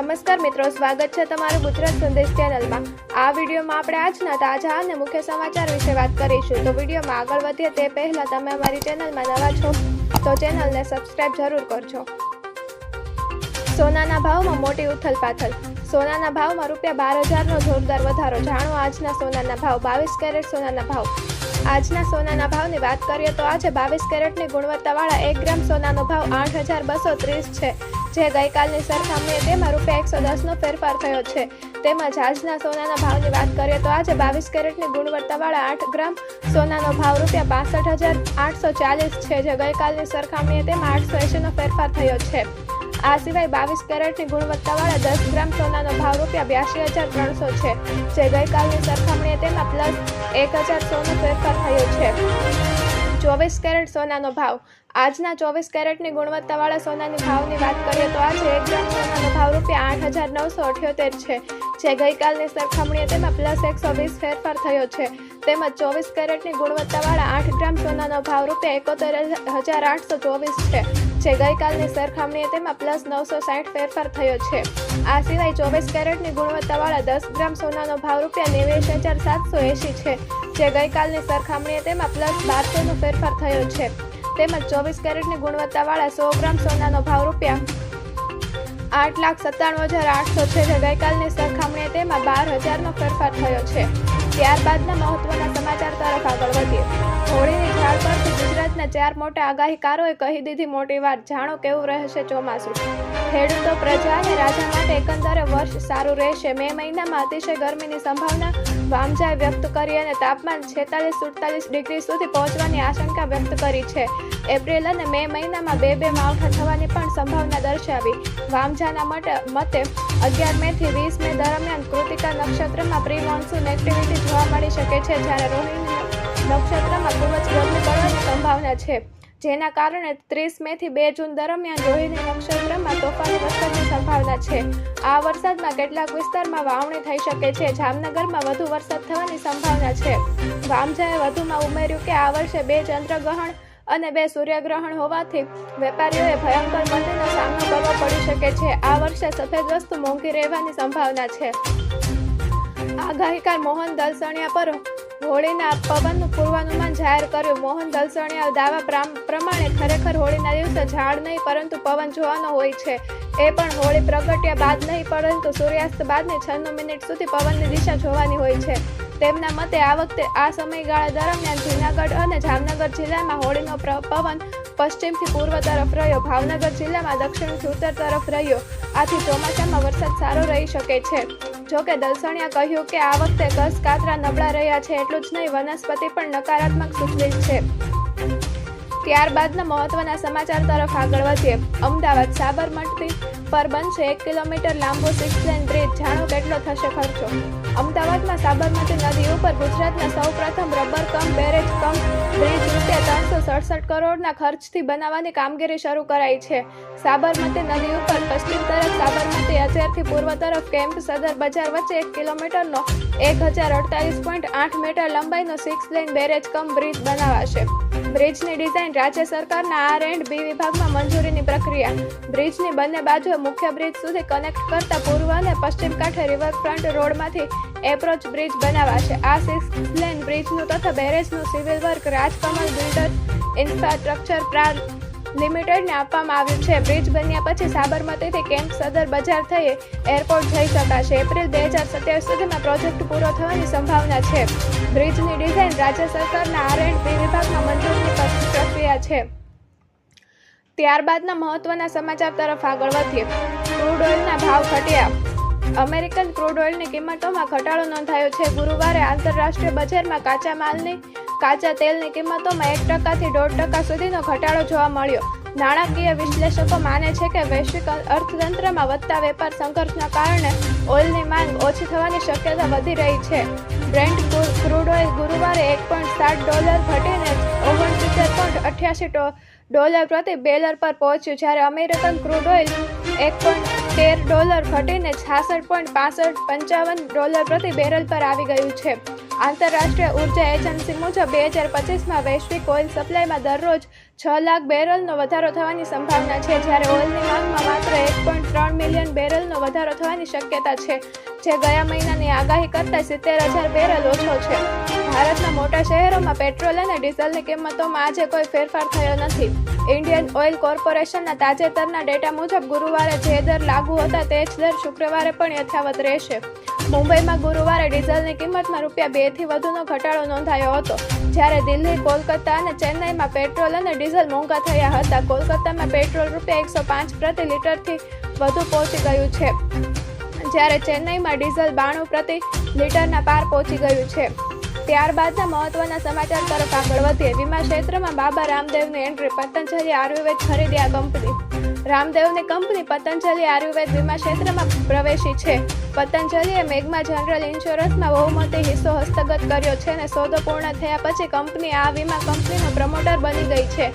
નમસ્કાર મિત્રો, સ્વાગત છે તમારું ગુજરાત સંદેશ ચેનલમાં. આ વિડીયોમાં આપણે આજના તાજા અને મુખ્ય સમાચાર વિશે વાત કરીશું. તો વિડીયોમાં આગળ વધીએ તે પહેલાં તમે અમારી ચેનલમાં નવા છો, તો ચેનલને સબસ્ક્રાઇબ જરૂર કરજો. સોનાના ભાવમાં મોટી ઉથલપાથલ સોનાના ભાવમાં રૂપિયા બાર હજારનો જોરદાર વધારો. જાણો આજના સોનાના ભાવ, બાવીસ કેરેટ સોનાના ભાવ. આજના સોનાના ભાવની વાત કરીએ તો આજે બાવીસ કેરેટની ગુણવત્તાવાળા એક ગ્રામ સોનાનો ભાવ આઠ હજાર બસો ત્રીસ છે. જે ગઈકાલની સરખામણીએ તેમાં રૂપિયા એકસો દસનો ફેરફાર થયો છે. તેમજ આજના સોનાના ભાવની વાત કરીએ તો આજે બાવીસ કેરેટની ગુણવત્તાવાળા આઠ ગ્રામ સોનાનો ભાવ રૂપિયા બાસઠ હજાર આઠસો ચાલીસ છે. જે ગઈકાલની સરખામણીએ તેમાં આઠસો એંશીનો ફેરફાર થયો છે. આ સિવાય બાવીસ કેરેટની ગુણવત્તાવાળા દસ ગ્રામ સોનાનો ભાવ રૂપિયા બ્યાસી હજાર ત્રણસો છે, જે ગઈકાલની સરખામણીએ તેમાં પ્લસ એક હજાર સોનો ફેરફાર થયો છે. ચોવીસ કેરેટ સોનાનો ભાવ. આજના ચોવીસ કેરેટની ગુણવત્તાવાળા સોનાની ભાવની વાત કરીએ તો આજે એક ગ્રામ સોનાનો ભાવ રૂપિયા આઠ હજાર નવસો અઠ્યોતેર છે, જે ગઈકાલની સરખામણીએ તેમાં પ્લસ એકસો વીસ ફેરફાર થયો છે. તેમજ ચોવીસ કેરેટની ગુણવત્તાવાળા આઠ ગ્રામ સોનાનો ભાવ રૂપિયા એકોતેર હજાર આઠસો ચોવીસ છે. જે ગઈકાલની સરખામણીએ તેમાં પ્લસ નવસો સાઠ ફેરફાર થયો છે. આ સિવાય ચોવીસ કેરેટની ગુણવત્તાવાળા દસ ગ્રામ સોનાનો ભાવ રૂપિયા નેવ્યાસી હજાર સાતસો એંશી છે, જે ગઈકાલની સરખામણીએ તેમાં પ્લસ બારસોનો ફેરફાર થયો છે. તેમજ ચોવીસ કેરેટની ગુણવત્તાવાળા સો ગ્રામ સોનાનો ભાવ રૂપિયા આઠ લાખ સત્તાણું હજાર આઠસો છે, જે ગઈકાલની સરખામણીએ તેમાં બાર હજારનો ફેરફાર થયો છે. ત્યારબાદના મહત્વના ગુજરાતના ચાર મોટા આગાહીકારોએ કહી દીધી મોટી વાત. જાણો કેવું રહેશે ચોમાસું? ખેડૂતો પ્રજા અને રાજા માટે એકંદરે વર્ષ સારું રહેશે. મે મહિનામાં અતિશય ગરમીની સંભાવના વામજાએ વ્યક્ત કરી અને તાપમાન છેતાલીસ સુડતાલીસ ડિગ્રી સુધી પહોંચવાની આશંકા વ્યક્ત કરી છે. એપ્રિલ અને મે મહિનામાં બે બે માવઠા થવાની પણ સંભાવના દર્શાવી. વામજાના મતે અગિયાર મે થી વીસ મે દરમિયાન કૃતિકા નક્ષત્રમાં પ્રી મોન્સૂન એક્ટિવિટી જોવા મળી શકે છે, જ્યારે રોહિણી નક્ષત્રમાં ખૂબ જ ગરમી પડવાની સંભાવના છે. જેના કારણે ત્રીસ મે થી બે જૂન દરમિયાન રોહિણી નક્ષત્રમાં તોફાની વરસાદની સંભાવના છે. આ વરસાદમાં કેટલાક વિસ્તારમાં વાવણી થઈ શકે છે. જામનગરમાં વધુ વરસાદ થવાની સંભાવના છે. વામજાએ વધુમાં ઉમેર્યું કે આ વર્ષે બે ચંદ્રગ્રહણ અને બે સૂર્યગ્રહણ હોવાથી વેપારીઓએ ભયંકર મંદીનો સામનો કરવો પડી શકે છે. આ વર્ષે સફેદ વસ્તુ મોંઘી રહેવાની સંભાવના છે. આગાહીકાર મોહન દલસણિયા પર હોળીના પવનનું પૂર્વાનુમાન જાહેર કર્યું. મોહન દલસણિયા દાવા પ્રામ- પ્રમાણે ખરેખર હોળીના દિવસે ઝાડ નહીં, પરંતુ પવન જોવાનો હોય છે. એ પણ હોળી પ્રગટ્યા બાદ નહીં, પરંતુ સૂર્યાસ્ત બાદની છન્નું મિનિટ સુધી પવનની દિશા જોવાની હોય છે. તેમના મતે આ વખતે આ સમયગાળા દરમિયાન જૂનાગઢ અને જામનગર જિલ્લામાં હોળીનો પવન પશ્ચિમથી પૂર્વ તરફ રહ્યો. ભાવનગર જિલ્લામાં દક્ષિણથી ઉત્તર તરફ રહ્યો. આથી ચોમાસામાં વરસાદ સારો રહી શકે છે. જોકે દલસણિયા કહ્યું કે આ વખતે ઘસ કાતરા નબળા રહ્યા છે એટલું જ નહીં, વનસ્પતિ પણ નકારાત્મક સૂચવે છે. ત્યારબાદના મહત્વના સમાચાર તરફ આગળ વધીએ. અમદાવાદ સાબરમતી પર બનશે એક કિલોમીટર લાંબો સિક્સ લેન બ્રિજ જાણો કેટલો થશે ખર્ચો? અમદાવાદમાં સાબરમતી નદી ઉપર ગુજરાતના સૌપ્રથમ rubber cum barrage cum bridge રૂપિયા ત્રણસો સડસઠ કરોડના ખર્ચથી બનાવવાની કામગીરી શરૂ કરાઈ છે. સાબરમતી નદી ઉપર પશ્ચિમ તરફ સાબરમતી અજેરથી પૂર્વ તરફ કેમ્પ સદર બજાર વચ્ચે એક કિલોમીટરનો એક હજાર અડતાલીસ પોઈન્ટ આઠ મીટર લંબાઈનો six lane barrage cum bridge બનાવાશે. બ્રિજની ડિઝાઇન રાજ્ય સરકારના આર એન્ડ બી વિભાગમાં મંજૂરીની પ્રક્રિયા. બ્રિજની બંને બાજુએ મુખ્ય બ્રિજ સુધી કનેક્ટ કરતા પૂર્વ અને પશ્ચિમ કાંઠે રિવરફ્રન્ટ રોડમાંથી એપ્રોચ બ્રિજ બનાવાશે. આ સિક્સ લેન બ્રિજનું તથા બેરેજનું civil work Rajkamal builder infrastructure પ્રા લિમિટેડને આપવામાં આવ્યું છે. બ્રિજ બન્યા પછી સાબરમતીથી કેમ્પ સદર બજાર થઈ એરપોર્ટ જઈ શકાશે. એપ્રિલ બે હજાર સત્યાવીસ સુધીમાં પ્રોજેક્ટ પૂરો થવાની સંભાવના છે. બ્રિજની ડિઝાઇન રાજ્ય સરકારના આર એન્ડ બી વિભાગમાં મંજૂરની પ્ર- પ્રક્રિયા છે. ત્યારબાદના મહત્વના સમાચાર તરફ આગળ વધીએ. ક્રૂડ ઓઇલના ભાવ ઘટ્યા. અમેરિકન ક્રૂડ ઓઇલની કિંમતોમાં ઘટાડો નોંધાયો છે. ગુરુવારે આંતરરાષ્ટ્રીય બજારમાં કાચા માલની કાચા તેલની કિંમતોમાં એક ટકાથી દોઢ ટકા સુધીનો ઘટાડો જોવા મળ્યો. નાણાકીય વિશ્લેષકો માને છે કે વૈશ્વિક અર્થતંત્રમાં વધતા વેપાર સંઘર્ષના કારણે ઓઇલની માંગ ઓછી થવાની શક્યતા વધી રહી છે. બ્રેન્ડ ક્રૂડ ઓઇલ ગુરુવારે એક પોઈન્ટ સાત ડોલર ઘટીને ઓગણસિત્તેર પોઈન્ટ અઠ્યાસી ડોલર પ્રતિ બેલર પર પહોંચ્યું જ્યારે અમેરિકન ક્રૂડ ઓઇલ એક પોઈન્ટ તેર ડોલર ઘટીને છાસઠ પોઈન્ટ પાસઠ પંચાવન ડોલર પ્રતિ બેરલ પર આવી ગયું છે. આંતરરાષ્ટ્રીય ઊર્જા એજન્સી મુજબ બે હજાર પચીસમાં વૈશ્વિક ઓઇલ સપ્લાયમાં દરરોજ છ લાખ બેરલનો વધારો થવાની સંભાવના છે, જ્યારે ઓઇલની માંગમાં માત્ર એક પોઈન્ટ ત્રણ મિલિયન બેરલનો વધારો થવાની શક્યતા છે, જે ગયા મહિનાની આગાહી કરતાં સિત્તેર હજાર બેરલ ઓછો છે. ભારતના મોટા શહેરોમાં પેટ્રોલ અને ડીઝલની કિંમતોમાં આજે કોઈ ફેરફાર થયો નથી. ઇન્ડિયન ઓઇલ કોર્પોરેશનના તાજેતરના ડેટા મુજબ ગુરુવારે જે દર લાગુ હતા તે જ દર શુક્રવારે પણ યથાવત રહેશે. મુંબઈમાં ગુરુવારે ડીઝલની કિંમતમાં રૂપિયા બેથી વધુનો ઘટાડો નોંધાયો હતો. જ્યારે દિલ્હી, કોલકાતા અને ચેન્નઈમાં પેટ્રોલ અને ડીઝલ મોંઘા થયા હતા. કોલકાતામાં પેટ્રોલ રૂપિયા એકસો પાંચ પ્રતિ લીટરથી વધુ પહોંચી ગયું છે. જ્યારે ચેન્નઈમાં ડીઝલ બાણું પ્રતિ લીટરના પાર પહોંચી ગયું છે. ત્યારબાદના મહત્વના સમાચાર તરફ આગળ વધીએ. વીમા ક્ષેત્રમાં બાબા રામદેવની એન્ટ્રી પતંજલિ આયુર્વેદ ખરીદી આ કંપની રામદેવની કંપની પતંજલિ આયુર્વેદ વીમા ક્ષેત્રમાં પ્રવેશી છે. પતંજલિએ મેઘમા જનરલ ઇન્સ્યોરન્સમાં બહુમતી હિસ્સો હસ્તગત કર્યો છે અને સોદો પૂર્ણ થયા પછી કંપની આ વીમા કંપનીનો પ્રમોટર બની ગઈ છે.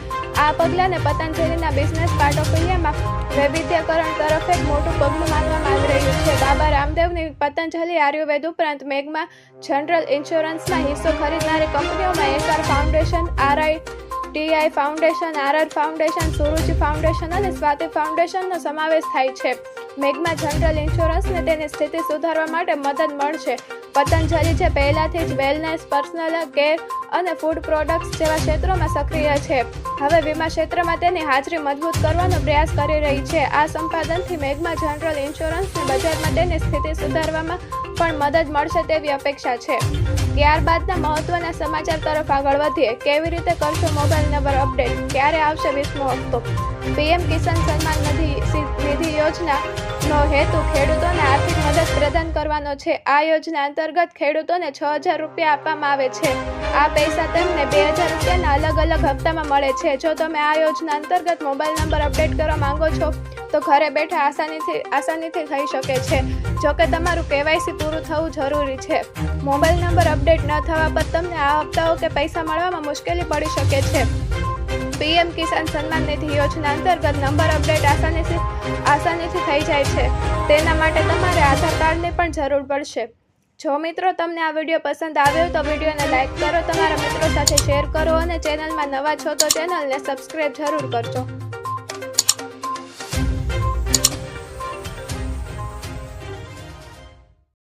આ પગલાંને પતંજલિના બિઝનેસ પાર્ટોફિલિયામાં વૈવિધ્યકરણ તરફ એક મોટું પગલું માનવામાં આવી રહ્યું છે. બાબા રામદેવની પતંજલિ આયુર્વેદ ઉપરાંત મેઘમા જનરલ ઇન્સ્યોરન્સમાં હિસ્સો ખરીદનારી કંપનીઓમાં SR foundation RI TI foundation, RR foundation, Suruchi foundation અને સ્વાતિ ફાઉન્ડેશનનો સમાવેશ થાય છે. મેઘમા જનરલ ઇન્સ્યોરન્સને તેની સ્થિતિ સુધારવા માટે મદદ મળશે. પતંજલિ જે પહેલાથી જ વેલનેસ પર્સનલ કેર અને ફૂડ પ્રોડક્ટ્સ જેવા ક્ષેત્રોમાં સક્રિય છે. હવે વીમા ક્ષેત્રમાં તેની હાજરી મજબૂત કરવાનો પ્રયાસ કરી રહી છે. આ સંપાદનથી મેઘમા જનરલ ઇન્સ્યોરન્સની બજારમાં તેની સ્થિતિ સુધારવામાં પણ મદદ મળશે તેવી અપેક્ષા છે. ત્યારબાદના મહત્વના સમાચાર તરફ આગળ વધીએ. કેવી રીતે કરશો મોબાઈલ નંબર અપડેટ ક્યારે આવશે વીસમો હપ્તો? પીએમ કિસાન સન્માન નિધિ નિધિ યોજના નો હેતુ ખેડૂતોને આર્થિક મદદ પ્રદાન કરવાનો છે. આ યોજના અંતર્ગત ખેડૂતોને છ હજાર રૂપિયા આપવામાં આવે છે. આ પૈસા તેમને બે હજાર રૂપિયાના અલગ અલગ હપ્તામાં મળે છે. જો તમે આ યોજના અંતર્ગત મોબાઈલ નંબર અપડેટ કરવા માંગો છો, તો ઘરે બેઠા આસાનીથી આસાનીથી થઈ શકે છે. જો કે તમારું કેવાયસી પૂરું થવું જરૂરી છે. મોબાઈલ નંબર અપડેટ ન થવા પર તમને આ હપ્તાઓ કે પૈસા મળવામાં મુશ્કેલી પડી શકે છે. પીએમ કિસાન સન્માન નિધિ યોજના અંતર્ગત નંબર અપડેટ આસાનીથી આસાનીથી થઈ જાય છે. તેના માટે તમારે આધાર કાર્ડની પણ જરૂર પડશે. જો મિત્રો તમને આ વીડિયો પસંદ આવ્યો તો વિડીયોને લાઇક કરો, તમારા મિત્રો સાથે શેર કરો અને ચેનલમાં નવા છો તો ચેનલને સબસ્ક્રાઈબ જરૂર કરજો.